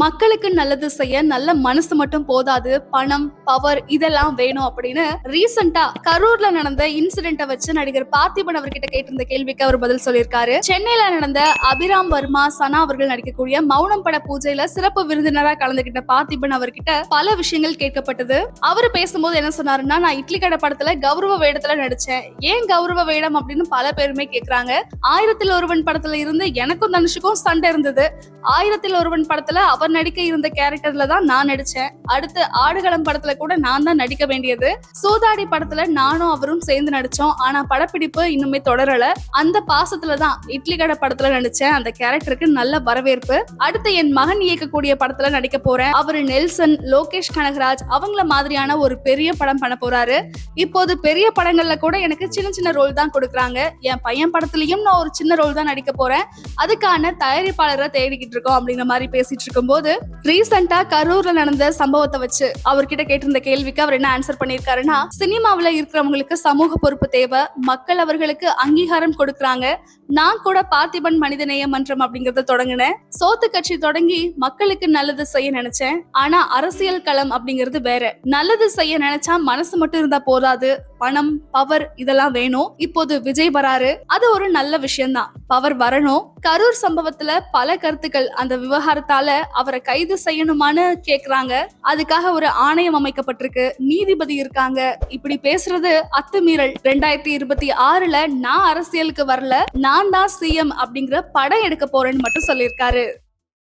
மக்களுக்கு நல்லது செய்ய நல்ல மனசு மட்டும் போதாது பணம் பவர் இதெல்லாம் வேணும் அப்படின்னு ரீசெண்டா கரூர்ல நடந்த இன்சிடென்ட வச்சு நடிகர் பார்த்திபன் அவர்கிட்ட கேட்டிருந்த கேள்விக்கு அவர் பதில் சொல்லியிருக்காரு. சென்னையில நடந்த அபிராம் வர்மா சனா அவர்கள் நடிக்கக்கூடிய மௌனம் பட பூஜையில சிறப்பு விருந்தினரா கலந்துகிட்ட பார்த்திபன் அவர்கிட்ட பல விஷயங்கள் கேட்கப்பட்டது. அவர் பேசும்போது என்ன சொன்னாருன்னா நான் இட்லி கடை படத்துல கௌரவ வேடத்துல நடிச்சேன். ஏன் கௌரவ வேடம்? அப்படின்னு பல பேருமே கேக்குறாங்க. ஆயிரத்தில் ஒருவன் படத்துல இருந்து எனக்கும் தனுஷுக்கும் சண்டை இருந்தது. ஆயிரத்தில் ஒருவன் படத்துல அவர் நடிக்க இருந்த கேரக்டர்ல தான் நான் நடிச்சேன். அடுத்து ஆடுகளம் படத்துல கூட நான் தான் நடிக்க வேண்டியது. சூதாடி படத்துல நானும் அவரும் சேர்ந்து நடிச்சோம். ஆனா படப்பிடிப்பு இன்னுமே தொடரல. அந்த பாசத்துல தான் இட்லி கடை படத்துல நடிச்சேன். அந்த கேரக்டருக்கு நல்ல வரவேற்பு. அடுத்து என் மகன் இயக்கக்கூடிய படத்துல நடிக்க போறேன். அவரு நெல்சன் லோகேஷ் கனகராஜ் அவங்கள மாதிரியான ஒரு பெரிய படம் பண்ண போறாரு. இப்போது பெரிய படங்கள்ல கூட எனக்கு சின்ன சின்ன ரோல் தான் கொடுக்குறாங்க. என் பையன் படத்துலயும் நான் ஒரு சின்ன ரோல் தான் நடிக்க போறேன். அதுக்கான தயாரிப்பாளரை தேடிக்கிட்டு இருக்கோம் அப்படிங்கிற மாதிரி பேசிட்டு இருக்கும்போது ரீசெண்டா கரூர்ல நடந்த சம்பவத்தை வச்சு அவர்கிட்ட கேட்டிருந்த கேள்விக்கு அவர் என்ன ஆன்சர் பண்ணியிருக்காருன்னா சினிமாவுல இருக்கிறவங்களுக்கு சமூக பொறுப்பு தேவை. மக்கள் அவர்களுக்கு அங்கீகாரம் கொடுக்கறாங்க. நான் கூட பார்த்திபன் மனிதநேய மன்றம் அப்படிங்கறத தொடங்கினேன். சோத்து கட்சி தொடங்கி மக்களுக்கு நல்லது செய்ய நினைச்சேன். ஆனா அரசியல் களம் அப்படிங்கிறது வேற. நல்லது செய்ய நினைச்சா மனசு மட்டும் இருந்தா போதாது. பணம் பவர் இதெல்லாம் வேணும். இப்போது விஜய் வராரு. அது ஒரு நல்ல விஷயம்தான். பவர் வரணும். கரூர் சம்பவத்துல பல கருத்துக்கள் அந்த விவகாரத்தால அவரை கைது செய்யணுமான்னு கேக்குறாங்க. அதுக்காக ஒரு ஆணையம் அமைக்கப்பட்டிருக்கு. நீதிபதி இருக்காங்க. இப்படி பேசுறது அத்துமீறல். ரெண்டாயிரத்தி இருபத்தி ஆறுல நான் அரசியலுக்கு வரல. நான் தான் சிஎம் அப்படிங்கிற படம் எடுக்க போறேன்னு மட்டும் சொல்லியிருக்காரு.